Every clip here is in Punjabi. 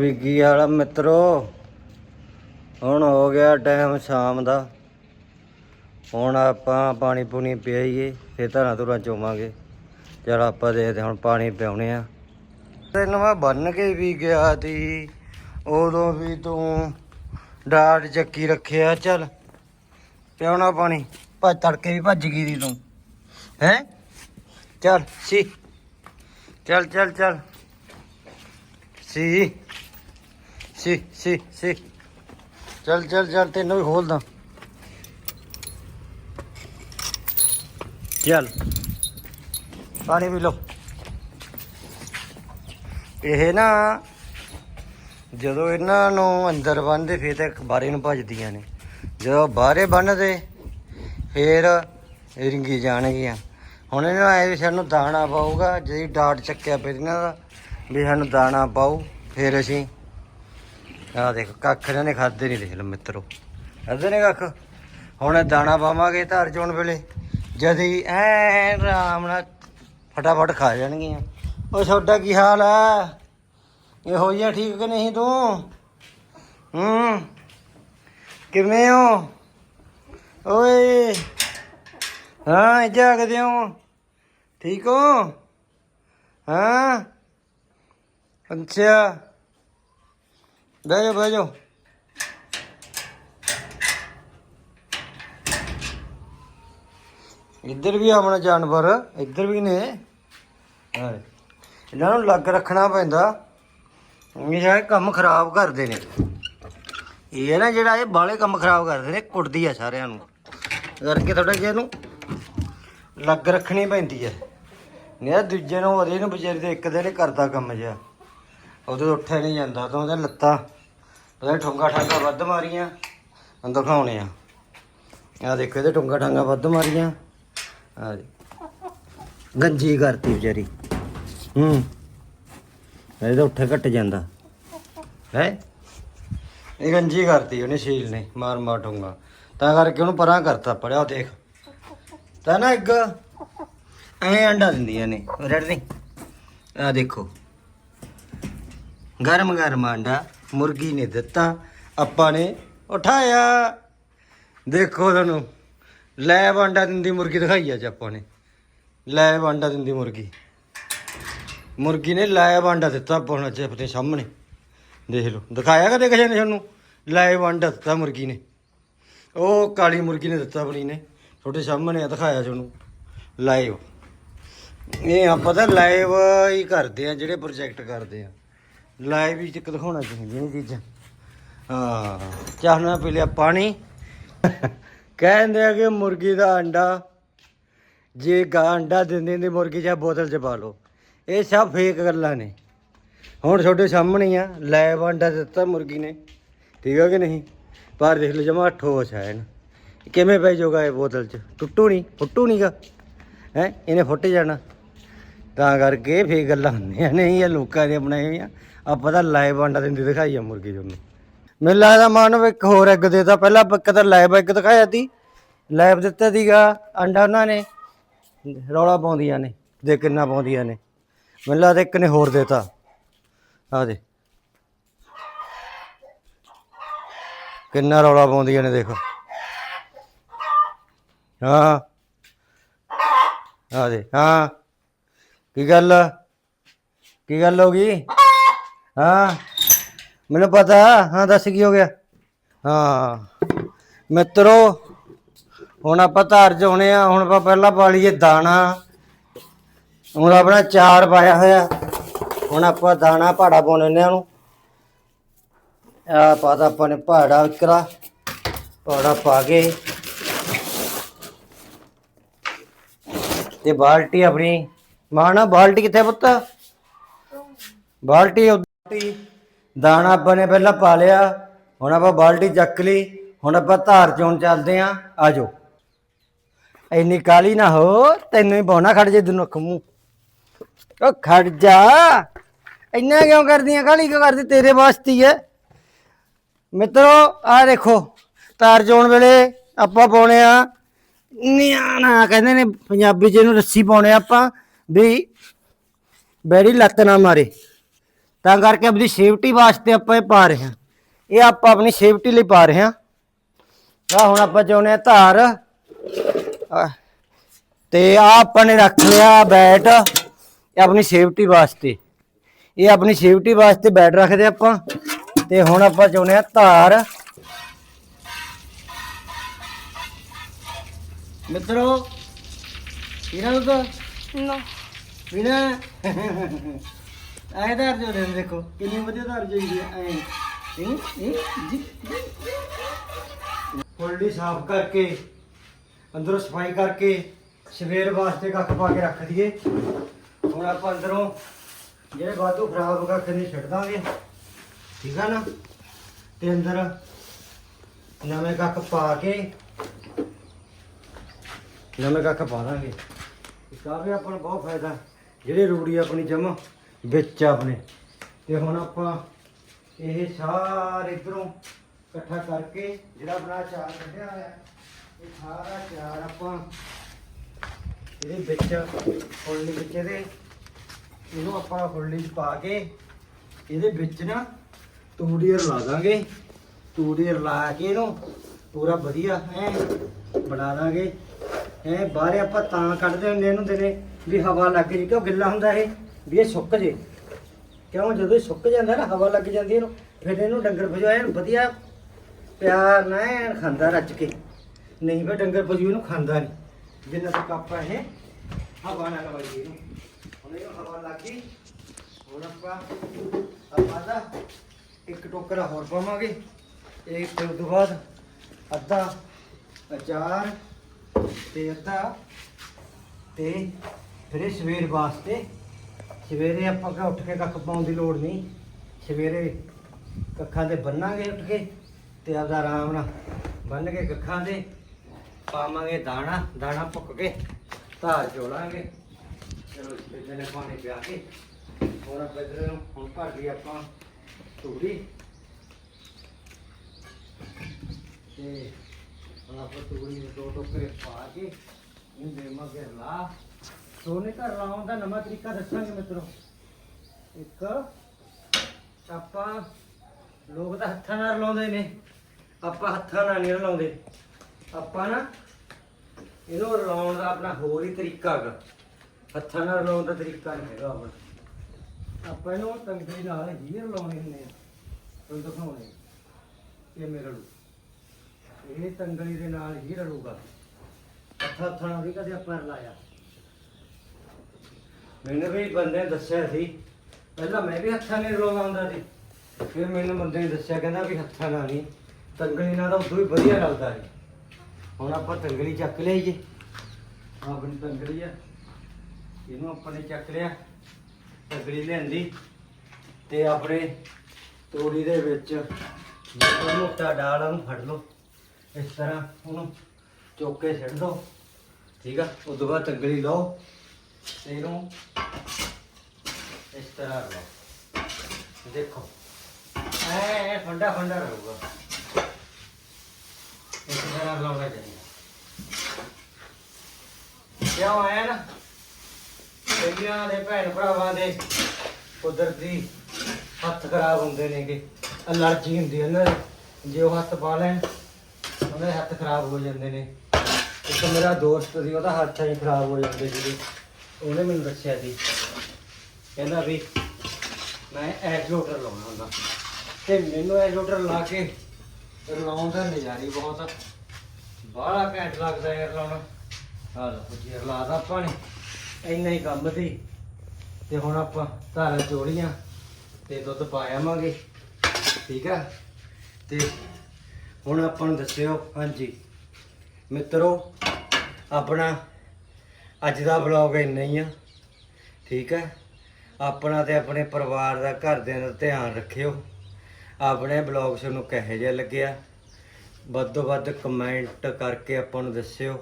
ਵਿਗੀ ਵਾਲਾ ਮਿੱਤਰੋ? ਹੁਣ ਹੋ ਗਿਆ ਟਾਈਮ ਸ਼ਾਮ ਦਾ। ਹੁਣ ਆਪਾਂ ਪਾਣੀ ਪੂਣੀ ਪਿਆਈਏ, ਫੇਰ ਧਰਾਂ ਧੁਰਾਂ ਚੋਵਾਂਗੇ। ਚਲ ਆਪਾਂ ਦੇਖਦੇ ਹੁਣ ਪਾਣੀ ਪਿਆਉਣੇ ਆ। ਤੈਨੂੰ ਮੈਂ ਬੰਨ ਕੇ ਵੀ ਗਿਆ ਤੀ ਉਦੋਂ ਵੀ ਤੂੰ ਡਾਟ ਚੱਕੀ ਰੱਖਿਆ, ਚੱਲ। ਪਿਆਉਣਾ ਪਾਣੀ। ਭੱਜ ਤੜਕੇ ਵੀ ਭੱਜ ਗਈ ਦੀ ਤੂੰ। ਹੈ? ਚੱਲ, ਸੀ। ਚੱਲ ਚੱਲ ਚੱਲ। ਸੀ। ਸੀ ਸੀ ਸੀ। ਚੱਲ ਚੱਲ ਚੱਲ, ਤੈਨੂੰ ਵੀ ਖੋਲਦਾ। ਚੱਲ। ਪਾਣੀ ਵੀ ਲਓ। ਇਹ ਨਾ, ਜਦੋਂ ਇਹਨਾਂ ਨੂੰ ਅੰਦਰ ਬੰਨਦੇ, ਫੇਰ ਤਾਂ ਬਾਹਰੇ ਨੂੰ ਭੱਜਦੀਆਂ ਨੇ। ਜਦੋਂ ਬਾਹਰੇ ਬੰਨਦੇ, ਫੇਰ ਰਿੰਗੀ ਜਾਣਗੀਆਂ। ਹੁਣ ਇਹਨਾਂ ਨੂੰ ਵੀ ਸਾਨੂੰ ਦਾਣਾ ਪਾਊਗਾ, ਜਿਹੜੀ ਡਾਟ ਚੱਕਿਆ ਪਿਆ ਇਹਨਾਂ ਦਾ, ਵੀ ਸਾਨੂੰ ਦਾਣਾ ਪਾਊ ਫੇਰ ਅਸੀਂ ਆਹ ਦੇਖੋ, ਕੱਖ ਇਹਨਾਂ ਨੇ ਖਾਦੇ ਨਹੀਂ ਦੇਖ ਲਓ ਮਿੱਤਰੋ। ਖਾਦੇ ਨੇ ਕੱਖ? ਹੁਣ ਦਾਣਾ ਪਾਵਾਂਗੇ ਧਾਰ ਚੋਣ ਵੇਲੇ। ਜਦ ਹੀ ਐ ਆਰਾਮ ਨਾਲ ਫਟਾਫਟ ਖਾ ਜਾਣਗੀਆਂ। ਉਹ ਤੁਹਾਡਾ ਕੀ ਹਾਲ ਆ? ਇਹੋ ਹੋ ਠੀਕ ਕਿ ਨਹੀਂ ਤੂੰ? ਹੂੰ? ਕਿਵੇਂ ਹੋ? ਓਏ। ਹਾਂ, ਜਾਗਦੇ ਹੋ। ਠੀਕ ਹੋ? ਹਾਂ? ਅੱਛਾ। ਬਹਿ ਜਾਓ ਬਹਿ ਜਾਓ ਇੱਧਰ ਵੀ ਆਪਣਾ ਜਾਨਵਰ, ਇੱਧਰ ਵੀ ਨੇ। ਇਹਨਾਂ ਨੂੰ ਲੱਗ ਰੱਖਣਾ ਪੈਂਦਾ। ਇਹ ਸਾਰੇ ਕੰਮ ਖਰਾਬ ਕਰਦੇ ਨੇ। ਇਹ ਨਾ ਜਿਹੜਾ ਇਹ ਬਾਲੇ ਕੰਮ ਖਰਾਬ ਕਰਦੇ ਨੇ, ਕੁੱਟਦੀ ਆ ਸਾਰਿਆਂ ਨੂੰ। ਕਰਕੇ ਥੋੜਾ ਜਿਹਾ ਇਹਨੂੰ ਲੱਗ ਰੱਖਣੀ ਪੈਂਦੀ ਹੈ ਨਹੀਂ ਤਾਂ ਦੂਜੇ ਨੂੰ, ਉਹਦੇ ਨੂੰ ਵਿਚਾਰੀ ਦੇ ਇੱਕ ਦਿਨ ਹੀ ਕਰਦਾ ਕੰਮ ਜਿਹਾ। ਉਹਦੇ ਤੋਂ ਉੱਠਿਆ ਨਹੀਂ ਜਾਂਦਾ, ਤਾਂ ਉਹਦੇ ਲੱਤਾਂ, ਉਹਦੇ ਠੁੰਗਾ ਠਾਂਗਾ ਵੱਧ ਮਾਰੀਆਂ ਹੁਣ ਦਿਖਾਉਣੇ ਆ। ਆ ਦੇਖੋ, ਇਹਦੇ ਠੁੰਗਾ ਠਾਂਗਾ ਵੱਧ ਮਾਰੀਆਂ। ਆ ਗੰਜੀ ਕਰਤੀ ਵਿਚਾਰੀ। ਹੂੰ। ਇਹਦੇ ਉੱਠੇ ਘਟ ਜਾਂਦਾ। ਹੈ? ਇਹ ਗੰਜੀ ਕਰਤੀ ਉਹਨੇ ਸ਼ੀਲ ਨੇ, ਮਾਰ ਮਾਰ ਠੁੰਗਾ। ਤਾਂ ਕਰਕੇ ਉਹਨੂੰ ਪਰਾਂ ਕਰਤਾ ਪੜਿਆ ਦੇਖ। ਤਾਂ ਨਾ ਇੱਕ ਐ ਅੰਡਾ ਦਿੰਦੀਆਂ ਨੇ, ਰੈਡ ਨਹੀਂ। ਆ ਦੇਖੋ। ਗਰਮ ਗਰਮ ਆਂਡਾ ਮੁਰਗੀ ਨੇ ਦਿੱਤਾ, ਆਪਾਂ ਨੇ ਉਠਾਇਆ। ਦੇਖੋ ਤੁਹਾਨੂੰ, ਲੈਬ ਆਂਡਾ ਦਿੰਦੀ ਮੁਰਗੀ ਦਿਖਾਈ ਅੱਜ ਆਪਾਂ ਨੇ। ਲੈਬ ਆਂਡਾ ਦਿੰਦੀ ਮੁਰਗੀ। ਮੁਰਗੀ ਨੇ ਲਾਇਬ ਆਂਡਾ ਦਿੱਤਾ ਆਪਾਂ ਨੂੰ ਅੱਜ ਆਪਣੇ ਸਾਹਮਣੇ। ਦੇਖ ਲਓ, ਦਿਖਾਇਆ ਕਦੇ ਕਿਸੇ ਨੇ ਤੁਹਾਨੂੰ? ਲਾਇਵ ਆਂਡਾ ਦਿੱਤਾ ਮੁਰਗੀ ਨੇ। ਉਹ ਕਾਲੀ ਮੁਰਗੀ ਨੇ ਦਿੱਤਾ ਆਪਣੀ ਨੇ। ਤੁਹਾਡੇ ਸਾਹਮਣੇ ਆ, ਦਿਖਾਇਆ ਤੁਹਾਨੂੰ। ਲਾਈਵ ਇਹ ਆਪਾਂ ਤਾਂ ਲਾਈਵ ਹੀ ਕਰਦੇ ਆ, ਜਿਹੜੇ ਪ੍ਰੋਜੈਕਟ ਕਰਦੇ ਆ। ਲਾਈਵ ਵਿੱਚ ਇੱਕ ਦਿਖਾਉਣਾ ਚਾਹੀਦੀਆਂ ਇਹ ਚੀਜ਼ਾਂ। ਹਾਂ ਚਾਹਣਾ ਪੀ ਲਿਆ ਪਾਣੀ। ਕਹਿੰਦੇ ਆ ਕਿ ਮੁਰਗੀ ਦਾ ਅੰਡਾ, ਜੇ ਗਾਂ ਅੰਡਾ ਦਿੰਦੀ ਦੀ ਮੁਰਗੀ, ਜਾਂ ਬੋਤਲ 'ਚ ਪਾ ਲਓ। ਇਹ ਸਭ ਫੇਕ ਗੱਲਾਂ ਨੇ। ਹੁਣ ਤੁਹਾਡੇ ਸਾਹਮਣੇ ਆ, ਲਾਈਵ ਅੰਡਾ ਦਿੱਤਾ ਮੁਰਗੀ ਨੇ। ਠੀਕ ਆ ਕਿ ਨਹੀਂ? ਪਰ ਦੇਖ ਲਓ ਜਮਾ ਠੋਸ ਹੈ ਨਾ ਕਿਵੇਂ ਪੈ ਜਾਊਗਾ ਇਹ ਬੋਤਲ 'ਚ? ਟੁੱਟੂ ਨਹੀਂ, ਫੁੱਟੂ ਨਹੀਂਗਾ ਹੈ, ਇਹਨੇ ਫੁੱਟ ਜਾਣਾ। ਤਾਂ ਕਰਕੇ ਫੇਕ ਗੱਲਾਂ ਹੁੰਦੀਆਂ ਨਹੀਂ ਇਹ ਲੋਕਾਂ ਦੇ ਬਣਾਏ ਹੋਈਆਂ। ਆਪਾਂ ਤਾਂ ਲਾਈਵ ਅੰਡਾ ਦਿੰਦੀ ਦਿਖਾਈ ਆ ਮੁਰਗੀ ਤੁਹਾਨੂੰ ਮੈਨੂੰ ਲੱਗਦਾ ਮਾਨਵ ਇੱਕ ਹੋਰ ਐਗ ਦੇਤਾ। ਪਹਿਲਾਂ ਇੱਕ ਤਾਂ ਲਾਈਵ ਐਗ ਦਿਖਾਇਆ ਸੀ। ਲਾਈਵ ਦਿੱਤਾ ਸੀਗਾ, ਅੰਡਾ ਉਹਨਾਂ ਨੇ। ਰੌਲਾ ਪਾਉਂਦੀਆਂ ਨੇ, ਦੇ ਕਿੰਨਾ ਪਾਉਂਦੀਆਂ ਨੇ। ਮੈਨੂੰ ਲੱਗਦਾ ਇੱਕ ਨੇ ਹੋਰ ਦੇਤਾ। ਆ ਦੇ ਕਿੰਨਾ ਰੌਲਾ ਪਾਉਂਦੀਆਂ ਨੇ ਦੇਖੋ। ਹਾਂ। ਆ ਦੇ ਹਾਂ। ਕੀ ਗੱਲ? ਕੀ ਗੱਲ ਹੋ ਗਈ? ਹਾਂ? ਮੈਨੂੰ ਪਤਾ। ਹਾਂ, ਦੱਸ ਕੀ ਹੋ ਗਿਆ? ਹਾਂ। ਮਿੱਤਰੋ, ਹੁਣ ਆਪਾਂ ਧਾਰ ਚ ਆਉਣੇ ਆ। ਹੁਣ ਆਪਾਂ ਪਹਿਲਾਂ ਪਾ ਲਈਏ ਦਾਣਾ। ਹੁਣ ਆਪਣਾ ਚਾਰ ਪਾਇਆ ਹੋਇਆ। ਹੁਣ ਆਪਾਂ ਦਾਣਾ ਪਾੜਾ ਪਾਉਣੇ ਨੇ ਉਹਨੂੰ। ਆ ਪਾਤਾ ਆਪਾਂ ਨੇ ਪਾੜਾ ਇਕਰਾ। ਪਾੜਾ ਪਾ ਕੇ। ਤੇ ਬਾਲਟੀ ਆਪਣੀ। ਮਾਣਾ ਬਾਲਟੀ ਕਿੱਥੇ ਪੁੱਤ? ਬਾਲਟੀ ਉੱਤੀ ਦਾਣਾ ਆਪਾਂ ਨੇ ਪਹਿਲਾਂ ਪਾ ਲਿਆ, ਹੁਣ ਆਪਾਂ ਬਾਲਟੀ ਚੱਕ ਲਈ, ਹੁਣ ਆਪਾਂ ਧਾਰ ਚੋਂ ਚੱਲਦੇ ਆਂ। ਆਜੋ ਇੰਨੀ ਕਾਲੀ ਨਾ ਹੋ, ਤੈਨੂੰ ਹੀ ਬੋਣਾ ਖੜ ਜੇ ਦੁਨੋਂ ਖਮੂ ਉਹ ਖੜ ਜਾ। ਇੰਨਾ ਕਿਉਂ ਕਰਦੀਆਂ ਕਾਲੀ ਕਿਉਂ ਕਰਦੀ, ਤੇਰੇ ਵਾਸਤੇ ਹੀ ਹੈ। ਮਿੱਤਰੋ, ਆ ਦੇਖੋ ਤਾਰ ਚੋਣ ਵੇਲੇ ਆਪਾਂ ਪਾਉਣੇ ਆ। ਨਿਆਣਾ, ਕਹਿੰਦੇ ਨੇ, ਪੰਜਾਬੀ ਚ ਇਹਨੂੰ ਰੱਸੀ ਪਾਉਣੇ ਆਪਾਂ। ਵੀ ਬੈੜੀ ਲੱਤ ਨਾ ਮਾਰੇ। ਤਾਂ ਕਰਕੇ ਆਪਣੀ ਸੇਫਟੀ ਵਾਸਤੇ ਆਪਾਂ ਇਹ ਪਾ ਰਹੇ ਹਾਂ। ਇਹ ਆਪਾਂ ਆਪਣੀ ਸੇਫਟੀ ਲਈ ਪਾ ਰਹੇ ਹਾਂ। ਆ ਹੁਣ ਆਪਾਂ ਚਾਹੁੰਦੇ ਆ ਧਾਰ। ਤੇ ਆ ਆਪਾਂ ਨੇ ਰੱਖ ਲਿਆ ਬੈਟ। ਇਹ ਆਪਣੀ ਸੇਫਟੀ ਵਾਸਤੇ। ਇਹ ਆਪਣੀ ਸੇਫਟੀ ਵਾਸਤੇ ਬੈਟ ਰੱਖਦੇ ਆਪਾਂ। ਤੇ ਹੁਣ ਆਪਾਂ ਚਾਹੁੰਦੇ ਆ ਧਾਰ। ਮਿੱਤਰੋ ਇਹਨਾਂ ਨੂੰ ਤਾਂ ਨਾ। ਬਿਨਾ ਆਏ ਧਾਰ ਜੋ ਦੇ ਦੇਖੋ, ਕਿੰਨੀ ਵਧੀਆ ਧਾਰ ਚਾਹੀਦੀ ਹੈ ਐ ਇਹ ਇਹ ਜੀ। ਫੁੱਲੀ ਸਾਫ਼ ਕਰਕੇ, ਅੰਦਰੋਂ ਸਫ਼ਾਈ ਕਰਕੇ, ਸਵੇਰ ਵਾਸਤੇ ਕੱਖ ਪਾ ਕੇ ਰੱਖ ਦਈਏ। ਹੁਣ ਆਪਾਂ ਅੰਦਰੋਂ ਜਿਹੜੇ ਵਾਧੂ ਖਰਾਬ ਕੱਖ ਨਹੀਂ ਛੱਡ ਦਾਂਗੇ। ਠੀਕ ਆ ਨਾ? ਤੇ ਅੰਦਰ ਨਵੇਂ ਕੱਖ ਪਾ ਕੇ, ਨਵੇਂ ਕੱਖ ਪਾ ਦਾਂਗੇ। ਕਾਫੀ ਆਪਾਂ ਨੂੰ ਬਹੁਤ ਫਾਇਦਾ। ਜਿਹੜੇ ਰੂੜੀ ਆਪਣੀ ਜਮਾ, ਵਿੱਚ ਆ ਆਪਣੇ। ਤੇ ਹੁਣ ਆਪਾਂ ਇਹ ਸਾਰੇ ਇਧਰੋਂ ਇਕੱਠਾ ਕਰਕੇ ਜਿਹੜਾ ਆਪਣਾ ਚਾਰ ਕੱਢਿਆ ਹੋਇਆ, ਇਹ ਸਾਰਾ ਚਾਰ ਆਪਾਂ ਇਹਦੇ ਵਿੱਚ, ਫੁੱਲੀ ਵਿੱਚ ਇਹਦੇ, ਇਹਨੂੰ ਆਪਾਂ ਫੁੱਲੀ 'ਚ ਪਾ ਕੇ ਇਹਦੇ ਵਿੱਚ ਨਾ ਤੂੜੀ ਲਾ ਦਾਂਗੇ। ਤੂੜੀ ਲਾ ਕੇ ਇਹਨੂੰ ਪੂਰਾ ਵਧੀਆ ਐ ਬਣਾ ਦਾਂਗੇ। ਐ ਬਾਹਰ ਆਪਾਂ ਤਾਂ ਕੱਢਦੇ ਹੁੰਦੇ ਇਹਨੂੰ ਦਿਨੇ ਵੀ ਹਵਾ ਲੱਗ ਜੇ, ਕਿਉਂ ਗਿੱਲਾ ਹੁੰਦਾ ਇਹ? ਵੀ ਇਹ ਸੁੱਕ ਜੇ। ਕਿਉਂ? ਜਦੋਂ ਇਹ ਸੁੱਕ ਜਾਂਦਾ ਨਾ, ਹਵਾ ਲੱਗ ਜਾਂਦੀ ਇਹਨੂੰ, ਫਿਰ ਇਹਨੂੰ ਡੰਗਰ ਭਜਵਾਇਆ ਇਹਨੂੰ ਵਧੀਆ। ਪਿਆਰ ਨਾਲ ਐਨ ਖਾਂਦਾ ਰੱਜ ਕੇ। ਨਹੀਂ ਫਿਰ ਡੰਗਰ ਪਸ਼ੂ ਇਹਨੂੰ ਖਾਂਦਾ ਨਹੀਂ। ਜਿੰਨਾ ਤੱਕ ਆਪਾਂ ਇਹ ਹਵਾ ਨਾ ਲਵਾਈਏ ਇਹਨੂੰ। ਹੁਣ ਇਹਨੂੰ ਹਵਾ ਲੱਗ ਗਈ। ਹੁਣ ਆਪਾਂ ਆਪਾਂ ਦਾ ਇੱਕ ਟੋਕਰਾ ਹੋਰ ਪਾਵਾਂਗੇ। ਇਹ ਤੇ ਤੋਂ ਬਾਅਦ ਅੱਧਾ ਅਚਾਰ। ਤੇ ਅੱਧਾ ਤੇ ਫਿਰ ਇਹ ਸਵੇਰ ਵਾਸਤੇ, ਸਵੇਰੇ ਆਪਾਂ ਕਾ ਉੱਠ ਕੇ ਕੱਖ ਪਾਉਣ ਦੀ ਲੋੜ ਨਹੀਂ। ਸਵੇਰੇ ਕੱਖਾਂ ਤੇ ਬੰਨਾਂਗੇ ਉੱਠ ਕੇ ਤੇ ਆਪਦਾ ਆਰਾਮ ਨਾਲ ਬੰਨ ਕੇ ਕੱਖਾਂ ਤੇ ਪਾਵਾਂਗੇ ਦਾਣਾ ਦਾਣਾ ਭੁੱਕ ਕੇ ਧਾਰ ਚੋਲਾਂਗੇ ਚਲੋ ਇਹਦੇ ਨੇ ਪਾਣੀ ਪਿਆ ਕੇ ਹੋਰ ਆਪਾਂ ਇੱਧਰ ਨੂੰ ਹੁਣ ਭਰ ਲਈ ਆਪਾਂ ਧੂੜੀ ਤੇ ਹੁਣ ਆਪਾਂ ਦੇ ਦੋ ਟੋਕਰੇ ਪਾ ਕੇ ਇਹਨੂੰ ਦੇਵਾਂਗੇ ਲਾ। ਸੋਨੇ ਘਰ ਲਾਉਣ ਦਾ ਨਵਾਂ ਤਰੀਕਾ ਦੱਸਾਂਗੇ ਮਿੱਤਰੋ। ਇੱਕ ਆਪਾਂ ਲੋਕ ਤਾਂ ਹੱਥਾਂ ਨਾਲ ਲਾਉਂਦੇ ਨੇ। ਆਪਾਂ ਹੱਥਾਂ ਨਾਲ ਨਹੀਂ ਲਾਉਂਦੇ ਆਪਾਂ ਨਾ ਇਹਨੂੰ ਲਾਉਣ ਦਾ ਆਪਣਾ ਹੋਰ ਹੀ ਤਰੀਕਾ ਹੈਗਾ। ਹੱਥਾਂ ਨਾਲ ਲਾਉਣ ਦਾ ਤਰੀਕਾ ਨਹੀਂ ਹੈਗਾ ਆਪਣਾ ਆਪਾਂ ਇਹਨੂੰ ਤੰਗੜੀ ਨਾਲ ਹੀ ਲਾਉਣੇ ਹੁੰਦੇ ਆ। ਤੁਹਾਨੂੰ ਦਿਖਾਉਣੇ ਇਹ ਰਲੂ ਇਹ ਤੰਗੜੀ ਦੇ ਨਾਲ ਹੀ ਰਲੂਗਾ ਹੱਥਾਂ ਹੱਥਾਂ ਨਾਲ ਵੀ ਕਦੇ ਆਪਾਂ ਲਾਇਆ ਮੈਨੂੰ ਵੀ ਬੰਦੇ ਨੇ ਦੱਸਿਆ ਸੀ, ਪਹਿਲਾਂ ਮੈਂ ਵੀ ਹੱਥਾਂ ਨਾਲ ਰਲਾਉਂਦਾ ਹੁੰਦਾ ਸੀ। ਫਿਰ ਮੈਨੂੰ ਬੰਦੇ ਨੇ ਦੱਸਿਆ, ਕਹਿੰਦਾ ਵੀ ਹੱਥਾਂ ਨਾਲ ਨਹੀਂ, ਤੰਗਲੀ ਨਾਲ ਤਾਂ ਉਦੋਂ ਹੀ ਵਧੀਆ ਰਲਦਾ ਸੀ। ਹੁਣ ਆਪਾਂ ਤੰਗਲੀ ਚੱਕ ਲਈ ਜੀ ਆਪਣੀ ਤੰਗਲੀ ਆ, ਇਹਨੂੰ ਆਪਾਂ ਨੇ ਚੱਕ ਲਿਆ, ਤੰਗਲੀ ਲਿਆਂਦੀ ਤੇ ਆਪਣੇ ਤੋੜੀ ਦੇ ਵਿੱਚ ਮੋਟਾ ਡਾਲ ਆ ਉਹਨੂੰ ਫੜ ਲਓ। ਇਸ ਤਰ੍ਹਾਂ ਉਹਨੂੰ ਚੁੱਕ ਕੇ ਛੱਡ ਦਿਓ ਠੀਕ ਆ? ਉਸ ਤੋਂ ਬਾਅਦ ਤੰਗਲੀ ਲਓ ਤੇ ਇਹਨੂੰ ਇਸ ਤਰ੍ਹਾਂ ਲਓ। ਦੇਖੋ, ਐ ਫੰਡਾ ਫੰਡਾ ਰਹੂਗਾ। ਇਸ ਤਰ੍ਹਾਂ ਲਾਉਣਾ ਚਾਹੀਦਾ। ਕਿਉਂ ਆਇਆ ਨਾ? ਕਈਆਂ ਦੇ ਭੈਣ ਭਰਾਵਾਂ ਦੇ ਕੁਦਰਤੀ ਹੱਥ ਖਰਾਬ ਹੁੰਦੇ ਨੇਗੇ। ਅਲਰਜੀ ਹੁੰਦੀ ਹੈ ਨਾ ਜੇ ਉਹ ਹੱਥ ਪਾ ਲੈਣ ਉਹਨਾਂ ਹੱਥ ਖਰਾਬ ਹੋ ਜਾਂਦੇ ਨੇ। ਇੱਕ ਮੇਰਾ ਦੋਸਤ ਸੀ, ਉਹਦਾ ਹੱਥ ਹੀ ਖਰਾਬ ਹੋ ਜਾਂਦੇ ਸੀ ਉਹਨੇ ਮੈਨੂੰ ਦੱਸਿਆ ਸੀ। ਕਹਿੰਦਾ ਵੀ ਮੈਂ ਐਗਲੋਟਰ ਲਾਉਣਾ ਹੁੰਦਾ। ਤੇ ਮੈਨੂੰ ਐਗਲੋਟਰ ਲਾ ਕੇ ਲਾਉਣ ਦਾ ਨਜ਼ਾਰੀ ਬਹੁਤ ਆ। ਬਾਹਲਾ ਘੈਂਟ ਲੱਗਦਾ ਯਾਰ ਲਾਉਣਾ। ਆ ਲਓ ਜੀ ਲਾਦਾ ਆਪਾਂ ਨੇ। ਇੰਨਾ ਹੀ ਕੰਮ ਸੀ। ਤੇ ਹੁਣ ਆਪਾਂ ਧਾਰਾਂ ਚੋੜੀਆਂ ਤੇ ਦੁੱਧ ਪਾ ਆਵਾਂਗੇ। ਠੀਕ ਆ? ਤੇ ਹੁਣ ਆਪਾਂ ਨੂੰ ਦੱਸਿਓ, ਹਾਂਜੀ। ਮਿੱਤਰੋ, ਆਪਣਾ ਅੱਜ ਦਾ ਵਲੌਗ ਇੰਨਾ ਹੀ ਆ, ਠੀਕ ਹੈ ਆਪਣਾ ਤੇ ਆਪਣੇ ਪਰਿਵਾਰ ਦਾ ਘਰਦਿਆਂ ਦਾ ਧਿਆਨ ਰੱਖਿਓ। ਆਪਣੇ ਬਲੌਗ ਤੁਹਾਨੂੰ ਕਿਹੋ ਜਿਹਾ ਲੱਗਿਆ? ਵੱਧ ਤੋਂ ਵੱਧ ਕਮੈਂਟ ਕਰਕੇ ਆਪਾਂ ਨੂੰ ਦੱਸਿਓ,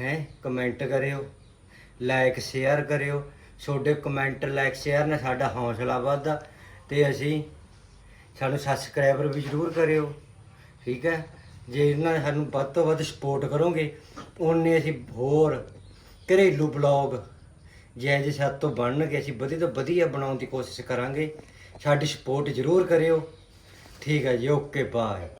ਹੈ? ਕਮੈਂਟ ਕਰਿਓ ਲਾਈਕ ਸ਼ੇਅਰ ਕਰਿਓ। ਤੁਹਾਡੇ ਕਮੈਂਟ ਲਾਈਕ ਸ਼ੇਅਰ ਨਾਲ ਸਾਡਾ ਹੌਸਲਾ ਵੱਧਦਾ ਤੇ ਅਸੀਂ ਸਾਨੂੰ ਸਬਸਕ੍ਰਾਈਬਰ ਵੀ ਜ਼ਰੂਰ ਕਰਿਓ। ਠੀਕ ਹੈ? ਜੇ ਇਹਨਾਂ ਨੇ ਸਾਨੂੰ ਵੱਧ ਤੋਂ ਵੱਧ ਸਪੋਰਟ ਕਰੋਗੇ ਉਹਨੇ ਅਸੀਂ ਹੋਰ ਘਰੇਲੂ ਬਲੌਗ ਜੇ ਜੇ ਸਾਡੇ ਤੋਂ ਬਣਨਗੇ, ਅਸੀਂ ਵਧੀਆ ਤੋਂ ਵਧੀਆ ਬਣਾਉਣ ਦੀ ਕੋਸ਼ਿਸ਼ ਕਰਾਂਗੇ। ਸਾਡੀ ਸਪੋਰਟ ਜ਼ਰੂਰ ਕਰਿਓ। ਠੀਕ ਹੈ ਜੀ ਓਕੇ ਬਾਏ